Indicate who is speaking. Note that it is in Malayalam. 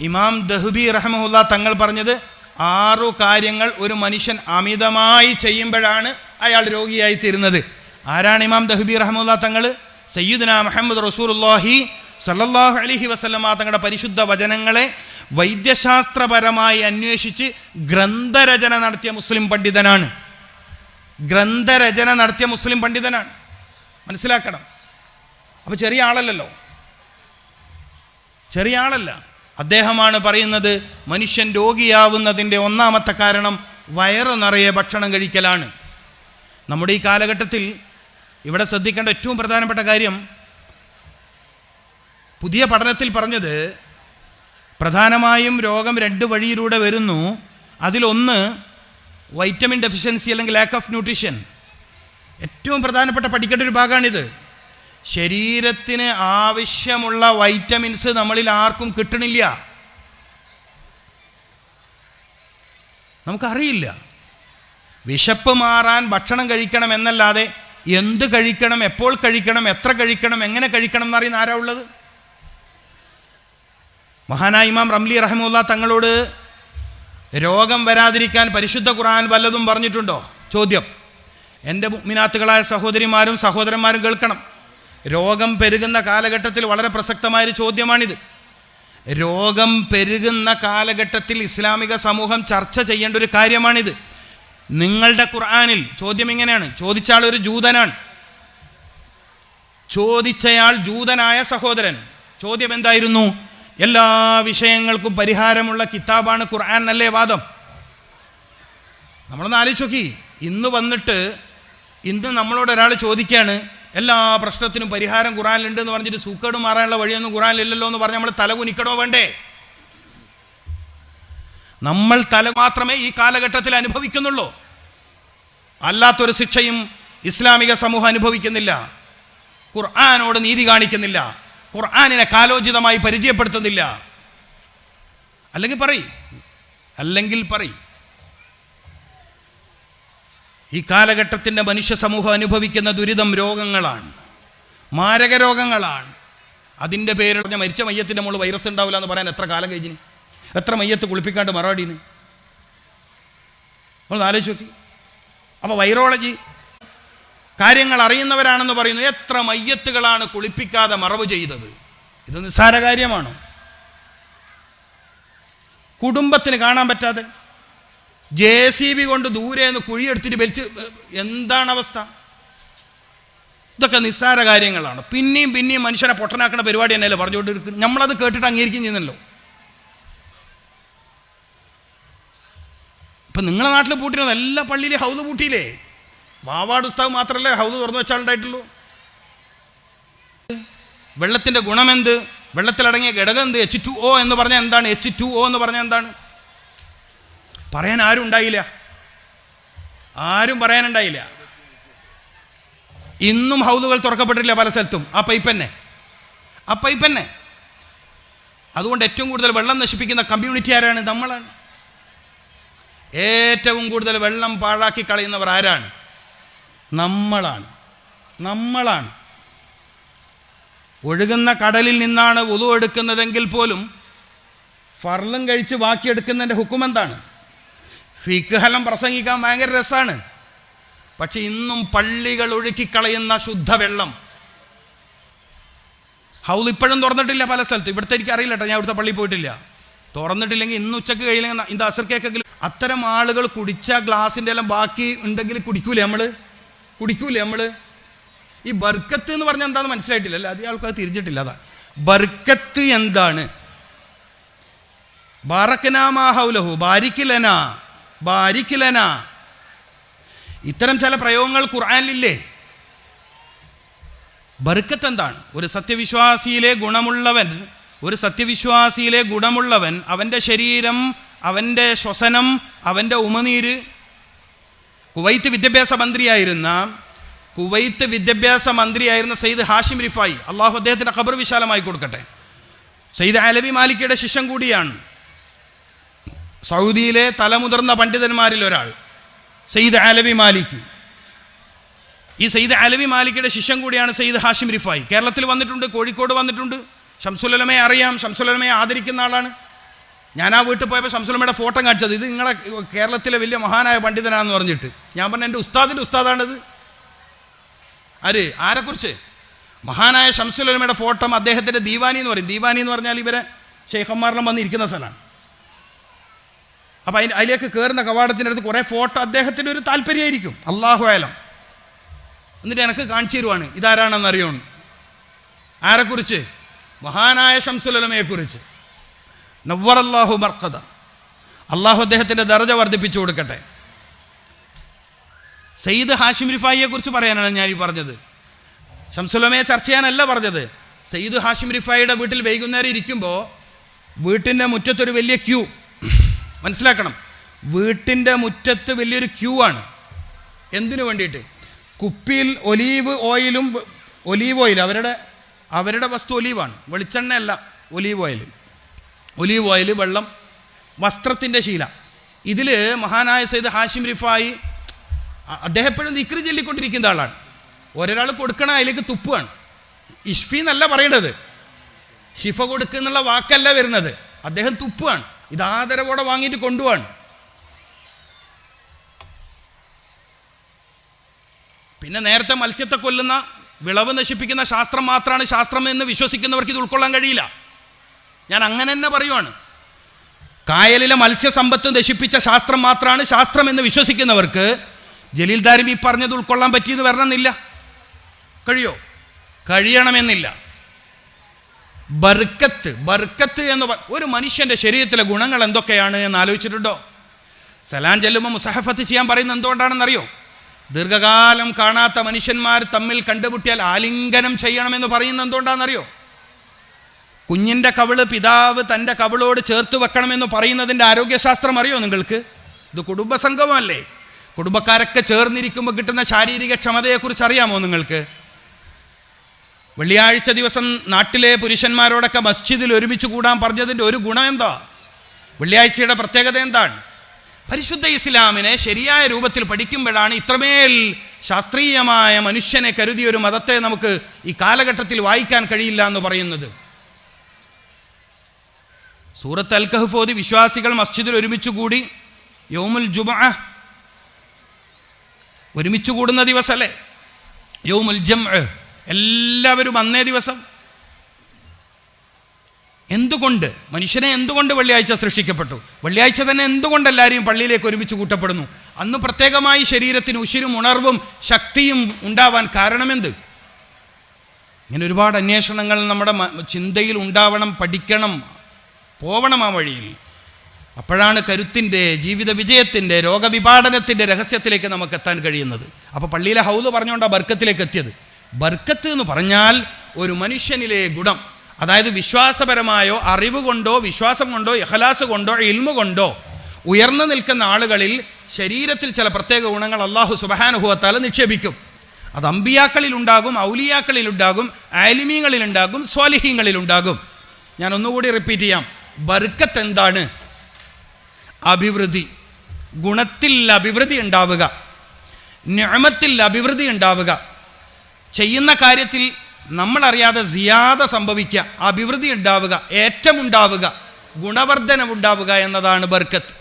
Speaker 1: ഇമാം ദഹുബി റഹമുല്ല തങ്ങൾ പറഞ്ഞത് ആറു കാര്യങ്ങൾ ഒരു മനുഷ്യൻ അമിതമായി ചെയ്യുമ്പോഴാണ് അയാൾ രോഗിയായി തീരുന്നത്. ആരാണ് ഇമാം ദഹുബി റഹമുല്ല തങ്ങൾ? സയ്യിദ്ന മുഹമ്മദ് റസൂലുല്ലാഹി സല്ലല്ലാഹു അലഹി വസ്ലമ തങ്ങളുടെ പരിശുദ്ധ വചനങ്ങളെ വൈദ്യശാസ്ത്രപരമായി അന്വേഷിച്ച് ഗ്രന്ഥരചന നടത്തിയ മുസ്ലിം പണ്ഡിതനാണ്. ഗ്രന്ഥരചന നടത്തിയ മുസ്ലിം പണ്ഡിതനാണ്. മനസ്സിലാക്കണം. അപ്പോൾ ചെറിയ ആളല്ലല്ലോ. ചെറിയ ആളല്ല. അദ്ദേഹമാണ് പറയുന്നത് മനുഷ്യൻ രോഗിയാവുന്നതിന്റെ ഒന്നാമത്തെ കാരണം വയറ് നിറയെ ഭക്ഷണം കഴിക്കലാണ്. നമ്മുടെ ഈ കാലഘട്ടത്തിൽ ഇവിടെ ശ്രദ്ധിക്കേണ്ട ഏറ്റവും പ്രധാനപ്പെട്ട കാര്യം പുതിയ പഠനത്തിൽ പറഞ്ഞത് പ്രധാനമായും രോഗം രണ്ട് വഴിയിലൂടെ വരുന്നു. അതിലൊന്ന് വൈറ്റമിൻ ഡെഫിഷ്യൻസി അല്ലെങ്കിൽ ലാക്ക് ഓഫ് ന്യൂട്രീഷൻ ഏറ്റവും പ്രധാനപ്പെട്ട പഠിക്കേണ്ട ഒരു ഭാഗമാണിത്. ശരീരത്തിന് ആവശ്യമുള്ള വൈറ്റമിൻസ് നമ്മളിൽ ആർക്കും കിട്ടണില്ല. നമുക്കറിയില്ല. വിശപ്പ് മാറാൻ ഭക്ഷണം കഴിക്കണം എന്നല്ലാതെ എന്ത് കഴിക്കണം എപ്പോൾ കഴിക്കണം എത്ര കഴിക്കണം എങ്ങനെ കഴിക്കണം എന്നറിയുന്ന ആരാ ഉള്ളത്? മഹാനായ ഇമാം റംലി റഹമുല്ല തങ്ങളോട് രോഗം വരാതിരിക്കാൻ പരിശുദ്ധ ഖുർആൻ വല്ലതും പറഞ്ഞിട്ടുണ്ടോ? ചോദ്യം. എന്റെ മുഗ്മിനാത്തുകളായ സഹോദരിമാരും സഹോദരന്മാരും കേൾക്കണം. രോഗം പെരുകുന്ന കാലഘട്ടത്തിൽ വളരെ പ്രസക്തമായൊരു ചോദ്യമാണിത്. രോഗം പെരുകുന്ന കാലഘട്ടത്തിൽ ഇസ്ലാമിക സമൂഹം ചർച്ച ചെയ്യേണ്ട ഒരു കാര്യമാണിത്. നിങ്ങളുടെ ഖുർആാനിൽ ചോദ്യം ഇങ്ങനെയാണ്. ചോദിച്ചാൽ ഒരു ജൂതനാണ്. ചോദിച്ചയാൾ ജൂതനായ സഹോദരൻ. ചോദ്യം എന്തായിരുന്നു? എല്ലാ വിഷയങ്ങൾക്കും പരിഹാരമുള്ള കിതാബാണ് ഖുർആൻ എന്നല്ലേ വാദം? നമ്മളൊന്ന് ആലോചിച്ച് നോക്കി. ഇന്ന് വന്നിട്ട് ഇന്ന് നമ്മളോട് ഒരാൾ ചോദിക്കുകയാണ് എല്ലാ പ്രശ്നത്തിനും പരിഹാരം ഖുറാനിലുണ്ട് എന്ന് പറഞ്ഞിട്ട് സൂക്കേട് മാറാനുള്ള വഴിയൊന്നും ഖുറാനിലില്ലല്ലോ എന്ന് പറഞ്ഞ് നമ്മൾ തല കുനിക്കടോ വേണ്ടേ? നമ്മൾ തല മാത്രമേ ഈ കാലഘട്ടത്തിൽ അനുഭവിക്കുന്നുള്ളൂ. അല്ലാത്തൊരു ശിക്ഷയും ഇസ്ലാമിക സമൂഹം അനുഭവിക്കുന്നില്ല. ഖുർആാനോട് നീതി കാണിക്കുന്നില്ല. ഖുർആാനിനെ കാലോചിതമായി പരിചയപ്പെടുത്തുന്നില്ല. അല്ലെങ്കിൽ പറയും. അല്ലെങ്കിൽ പറയ്. ഈ കാലഘട്ടത്തിന്റെ മനുഷ്യ സമൂഹം അനുഭവിക്കുന്ന ദുരിതം രോഗങ്ങളാണ്. മാരക രോഗങ്ങളാണ്. അതിന്റെ പേരിൽ മരിച്ച മയ്യത്തിന്റെ മുകളിൽ വൈറസ് ഉണ്ടാവില്ല എന്ന് പറയാൻ എത്ര കാലം കഴിഞ്ഞിന് എത്ര മയ്യത്ത് കുളിപ്പിക്കാണ്ട് മറുപടിന് ഒന്ന് ആലോചിച്ച് നോക്കി. അപ്പോൾ വൈറോളജി കാര്യങ്ങൾ അറിയുന്നവരാണെന്ന് പറയുന്നു എത്ര മയ്യത്തുകളാണ് കുളിപ്പിക്കാതെ മറവ് ചെയ്തത്. ഇത് നിസ്സാര കാര്യമാണോ? കുടുംബത്തിന് കാണാൻ പറ്റാതെ ജെ സി ബി കൊണ്ട് ദൂരെ നിന്ന് കുഴിയെടുത്തിട്ട് വലിച്ച് എന്താണ് അവസ്ഥ? ഇതൊക്കെ നിസ്സാര കാര്യങ്ങളാണ്. പിന്നെയും പിന്നെയും മനുഷ്യനെ പൊട്ടനാക്കുന്ന പരിപാടി തന്നെയല്ലേ പറഞ്ഞുകൊണ്ടിരിക്കുന്നത്. നമ്മളത് കേട്ടിട്ട് അംഗീകരിക്കും ചെയ്യുന്നല്ലോ ഇപ്പം നിങ്ങളെ നാട്ടിൽ പൂട്ടിയിരുന്ന എല്ലാ പള്ളിയിലും ഹൗദ് പൂട്ടിയില്ലേ? വാവാട് ഉസ്താവ് മാത്രമല്ലേ ഹൗദ് തുറന്നു വെച്ചാളുണ്ടായിട്ടുള്ളൂ വെള്ളത്തിന്റെ ഗുണമെന്ത് വെള്ളത്തിലടങ്ങിയ ഘടകം എന്ത്? എച്ച് ടു ഒ എന്ന് പറഞ്ഞാൽ എന്താണ്? എച്ച് ടു ഒ എന്ന് പറഞ്ഞാൽ എന്താണ്? പറയാൻ ആരും ഉണ്ടായില്ല. ആരും പറയാനുണ്ടായില്ല. ഇന്നും ഹൗദുകൾ തുറക്കപ്പെട്ടിട്ടില്ല പല സ്ഥലത്തും. ആ പൈപ്പന്നെ ആ പൈപ്പന്നെ അതുകൊണ്ട് ഏറ്റവും കൂടുതൽ വെള്ളം നശിപ്പിക്കുന്ന കമ്മ്യൂണിറ്റി ആരാണ്? നമ്മളാണ്. ഏറ്റവും കൂടുതൽ വെള്ളം പാഴാക്കി കളയുന്നവർ ആരാണ്? നമ്മളാണ്. നമ്മളാണ്. ഒഴുകുന്ന കടലിൽ നിന്നാണ് ഉതു എടുക്കുന്നതെങ്കിൽ പോലും ഫർലും കഴിച്ച് ബാക്കിയെടുക്കുന്നതിന്റെ ഹുക്കും എന്താണ് ഫിക്ഹലം പ്രസംഗിക്കാൻ ഭയങ്കര രസമാണ് പക്ഷെ ഇന്നും പള്ളികൾ ഒഴുക്കിക്കളയുന്ന ശുദ്ധവെള്ളം. ഹൗസ് ഇപ്പോഴും തുറന്നിട്ടില്ല പല സ്ഥലത്തും. ഇവിടുത്തെ എനിക്ക് അറിയില്ല ഞാൻ ഇവിടുത്തെ പള്ളിയിൽ പോയിട്ടില്ല. തുറന്നിട്ടില്ലെങ്കിൽ ഇന്ന് ഉച്ചയ്ക്ക് കഴിയില്ലെങ്കിൽ ഇന്ന് അസർക്കേക്കെങ്കിലും അത്തരം ആളുകൾ കുടിച്ച ഗ്ലാസിന്റെ എല്ലാം ബാക്കി ഉണ്ടെങ്കിൽ കുടിക്കൂലേ നമ്മൾ കുടിക്കൂലേ നമ്മൾ ഈ ബർക്കത്ത് എന്ന് പറഞ്ഞാൽ എന്താണെന്ന് മനസ്സിലായിട്ടില്ല. അല്ല അധികം ആൾക്കാർ തിരിഞ്ഞിട്ടില്ല അതാ. ബർക്കത്ത് എന്താണ്? ബാറക്കനാമാഹൗലഹു ബാരിക്കിലന. ബാരിക്കിലന. ഇത്തരം ചില പ്രയോഗങ്ങൾ ഖുർആനിലില്ലേ? ബർക്കത്ത് എന്താണ് ഒരു സത്യവിശ്വാസിയിലെ ഗുണമുള്ളവൻ ഒരു സത്യവിശ്വാസിയിലെ ഗുണമുള്ളവൻ അവന്റെ ശരീരം അവന്റെ ശ്വസനം അവന്റെ ഉമനീര്. കുവൈത്ത് വിദ്യാഭ്യാസ മന്ത്രിയായിരുന്ന കുവൈത്ത് വിദ്യാഭ്യാസ മന്ത്രിയായിരുന്ന സയ്യിദ് ഹാഷിം റിഫായി അള്ളാഹു അദ്ദേഹത്തിന്റെ ഖബർ വിശാലമായി കൊടുക്കട്ടെ. സയ്യിദ് അലബി മാലിക്കയുടെ ശിഷ്യം കൂടിയാണ്. സൗദിയിലെ തലമുതിർന്ന പണ്ഡിതന്മാരിൽ ഒരാൾ സയ്യിദ് അലവി മാലിക്. ഈ സയ്യിദ് അലവി മാലിക്കയുടെ ശിഷ്യൻ കൂടിയാണ് സയ്യിദ് ഹാഷിം റിഫായി. കേരളത്തിൽ വന്നിട്ടുണ്ട് കോഴിക്കോട് വന്നിട്ടുണ്ട്. ഷംസുലമയെ അറിയാം ഷംസുലമയെ ആദരിക്കുന്ന ആളാണ്. ഞാൻ ആ വീട്ടിൽ പോയപ്പോൾ ശംസുലമയുടെ ഫോട്ടോ കാണിച്ചത്. ഇത് നിങ്ങളെ കേരളത്തിലെ വലിയ മഹാനായ പണ്ഡിതനാണെന്ന് പറഞ്ഞിട്ട്. ഞാൻ പറഞ്ഞ എന്റെ ഉസ്താദിന്റെ ഉസ്താദാണിത്. ആര്? ആരെക്കുറിച്ച്? മഹാനായ ഷംസുലമയുടെ ഫോട്ടോ അദ്ദേഹത്തിന്റെ ദീവാനി എന്ന് പറയും. ദീവാനി എന്ന് പറഞ്ഞാൽ ഇവരെ ഷെയ്ഖന്മാരെല്ലാം വന്നിരിക്കുന്ന സ്ഥലമാണ്. അപ്പോൾ അതിന് അതിലേക്ക് കയറുന്ന അടുത്ത് കുറേ ഫോട്ടോ അദ്ദേഹത്തിന്റെ ഒരു താല്പര്യമായിരിക്കും. അള്ളാഹു ആലം എന്നിട്ട് എനിക്ക് കാണിച്ചു തരുവാണ്. ഇതാരാണെന്ന് അറിയണം ആരെക്കുറിച്ച്? മഹാനായ ഷംസുലമയെക്കുറിച്ച് അള്ളാഹു മർക്കത അള്ളാഹു അദ്ദേഹത്തിന്റെ ദർജ വർദ്ധിപ്പിച്ചു കൊടുക്കട്ടെ. സയ്യിദ് ഹാഷിം റിഫായിയെക്കുറിച്ച് പറയാനാണ് ഞാൻ ഈ പറഞ്ഞത്. ഷംസുലമയെ ചർച്ച ചെയ്യാനല്ല പറഞ്ഞത്. സയ്യിദ് ഹാഷിം റിഫായിയുടെ വീട്ടിൽ വൈകുന്നേരം ഇരിക്കുമ്പോൾ വീട്ടിന്റെ മുറ്റത്തൊരു വലിയ ക്യൂ. മനസ്സിലാക്കണം. വീട്ടിന്റെ മുറ്റത്ത് വലിയൊരു ക്യൂ ആണ്. എന്തിനു വേണ്ടിയിട്ട്? കുപ്പിയിൽ ഒലീവ് ഓയിലും ഒലീവ് ഓയിൽ അവരുടെ അവരുടെ വസ്തു ഒലീവാണ്. വെളിച്ചെണ്ണയല്ല ഒലീവ് ഓയിൽ. ഒലീവ് ഓയിൽ വെള്ളം വസ്ത്രത്തിന്റെ ശീല. ഇതിൽ മഹാനായ സൈദ് ഹാഷിം റിഫായി അദ്ദേഹം എപ്പോഴും നിക്രി ചൊല്ലിക്കൊണ്ടിരിക്കുന്ന ആളാണ്. ഒരാൾ കൊടുക്കണ അതിലേക്ക് തുപ്പുകയാണ് ഇഷ്ഫി എന്നല്ല പറയേണ്ടത് ഷിഫ കൊടുക്കുന്നുള്ള വാക്കല്ല വരുന്നത്. അദ്ദേഹം തുപ്പുകയാണ് ഇത് ആദരവോടെ വാങ്ങിയിട്ട് കൊണ്ടുപോവാണ്. പിന്നെ നേരത്തെ മത്സ്യത്തെ കൊല്ലുന്ന വിളവ് നശിപ്പിക്കുന്ന ശാസ്ത്രം മാത്രമാണ് ശാസ്ത്രം എന്ന് വിശ്വസിക്കുന്നവർക്ക് ഇത് ഉൾക്കൊള്ളാൻ കഴിയില്ല. ഞാൻ അങ്ങനെ തന്നെ പറയുവാണ്. കായലിലെ മത്സ്യസമ്പത്ത് നശിപ്പിച്ച ശാസ്ത്രം മാത്രമാണ് ശാസ്ത്രം എന്ന് വിശ്വസിക്കുന്നവർക്ക് ജലീൽ ദാരിമി പറഞ്ഞത് ഉൾക്കൊള്ളാൻ പറ്റിയെന്ന് വരണമെന്നില്ല. കഴിയോ? കഴിയണമെന്നില്ല. ബർക്കത്ത് ബർക്കത്ത് എന്ന് ഒരു മനുഷ്യന്റെ ശരീരത്തിലെ ഗുണങ്ങൾ എന്തൊക്കെയാണ് എന്ന് ആലോചിച്ചിട്ടുണ്ടോ? സലാം ചെല്ലുമ്പോൾ മുസഹഫത്ത് ചെയ്യാൻ പറയുന്നത് എന്തുകൊണ്ടാണെന്നറിയോ? ദീർഘകാലം കാണാത്ത മനുഷ്യന്മാർ തമ്മിൽ കണ്ടുമുട്ടിയാൽ ആലിംഗനം ചെയ്യണമെന്ന് പറയുന്നത് എന്തുകൊണ്ടാണെന്നറിയോ? കുഞ്ഞിന്റെ കവിൾ പിതാവ് തന്റെ കവിളോട് ചേർത്ത് വെക്കണമെന്ന് പറയുന്നതിന്റെ ആരോഗ്യശാസ്ത്രം അറിയോ നിങ്ങൾക്ക്? ഇത് കുടുംബസംഗമല്ലേ? കുടുംബക്കാരൊക്കെ ചേർന്നിരിക്കുമ്പോൾ കിട്ടുന്ന ശാരീരിക ക്ഷമതയെക്കുറിച്ച് അറിയാമോ നിങ്ങൾക്ക്? വെള്ളിയാഴ്ച ദിവസം നാട്ടിലെ പുരുഷന്മാരോടൊക്കെ മസ്ജിദിൽ ഒരുമിച്ച് കൂടാൻ പറഞ്ഞതിന്റെ ഒരു ഗുണം എന്താ വെള്ളിയാഴ്ചയുടെ പ്രത്യേകത എന്താണ്? പരിശുദ്ധ ഇസ്ലാമിനെ ശരിയായ രൂപത്തിൽ പഠിക്കുമ്പോഴാണ് ഇത്രമേൽ ശാസ്ത്രീയമായ മനുഷ്യനെ കരുതിയ ഒരു മതത്തെ നമുക്ക് ഈ കാലഘട്ടത്തിൽ വായിക്കാൻ കഴിയില്ല എന്ന് പറയുന്നത്. സൂറത്ത് അൽ വിശ്വാസികൾ മസ്ജിദിൽ ഒരുമിച്ച് കൂടി യൗമുൽ ജുമ ഒരുമിച്ച് കൂടുന്ന ദിവസമല്ലേ യൗമുൽ ജം എല്ലാവരും അന്നേ ദിവസം. എന്തുകൊണ്ട്? മനുഷ്യനെ എന്തുകൊണ്ട് വെള്ളിയാഴ്ച സൃഷ്ടിക്കപ്പെട്ടു? വെള്ളിയാഴ്ച തന്നെ എന്തുകൊണ്ട് എല്ലാവരെയും പള്ളിയിലേക്ക് ഒരുമിച്ച് കൂട്ടപ്പെടുന്നു? അന്ന് പ്രത്യേകമായി ശരീരത്തിന് ഉശിരും ഉണർവും ശക്തിയും ഉണ്ടാവാൻ കാരണമെന്ത്? ഇങ്ങനെ ഒരുപാട് അന്വേഷണങ്ങൾ നമ്മുടെ ചിന്തയിൽ ഉണ്ടാവണം പഠിക്കണം പോവണം ആ വഴിയിൽ. അപ്പോഴാണ് കരുത്തിന്റെ ജീവിത വിജയത്തിന്റെ രോഗവിപാടനത്തിന്റെ രഹസ്യത്തിലേക്ക് നമുക്ക് എത്താൻ കഴിയുന്നത്. അപ്പോൾ പള്ളിയിലെ ഹൗൽ പറഞ്ഞുകൊണ്ടാണ് ബർക്കത്തിലേക്ക് എത്തിയത്. ബർക്കത്ത് എന്ന് പറഞ്ഞാൽ ഒരു മനുഷ്യനിലെ ഗുണം. അതായത് വിശ്വാസപരമായോ അറിവ് കൊണ്ടോ വിശ്വാസം കൊണ്ടോ ഇഹലാസ് കൊണ്ടോ ഇൽമ കൊണ്ടോ ഉയർന്നു നിൽക്കുന്ന ആളുകളിൽ ശരീരത്തിൽ ചില പ്രത്യേക ഗുണങ്ങൾ അള്ളാഹു സുബഹാനുഭവത്താൽ നിക്ഷേപിക്കും. അത് അമ്പിയാക്കളിലുണ്ടാകും ഔലിയാക്കളിലുണ്ടാകും ആലിമീങ്ങളിലുണ്ടാകും സ്വാലിഹീങ്ങളിലുണ്ടാകും. ഞാൻ ഒന്നുകൂടി റിപ്പീറ്റ് ചെയ്യാം. ബർക്കത്ത് എന്താണ്? അഭിവൃദ്ധി. ഗുണത്തിൽ അഭിവൃദ്ധി ഉണ്ടാവുക. ഞാമത്തിൽ അഭിവൃദ്ധി ഉണ്ടാവുക. ചെയ്യുന്ന കാര്യത്തിൽ നമ്മളറിയാതെ സിയാത സംഭവിക്കുക അഭിവൃദ്ധി ഉണ്ടാവുക ഏറ്റമുണ്ടാവുക ഗുണവർദ്ധനമുണ്ടാവുക എന്നതാണ് ബർക്കത്ത്.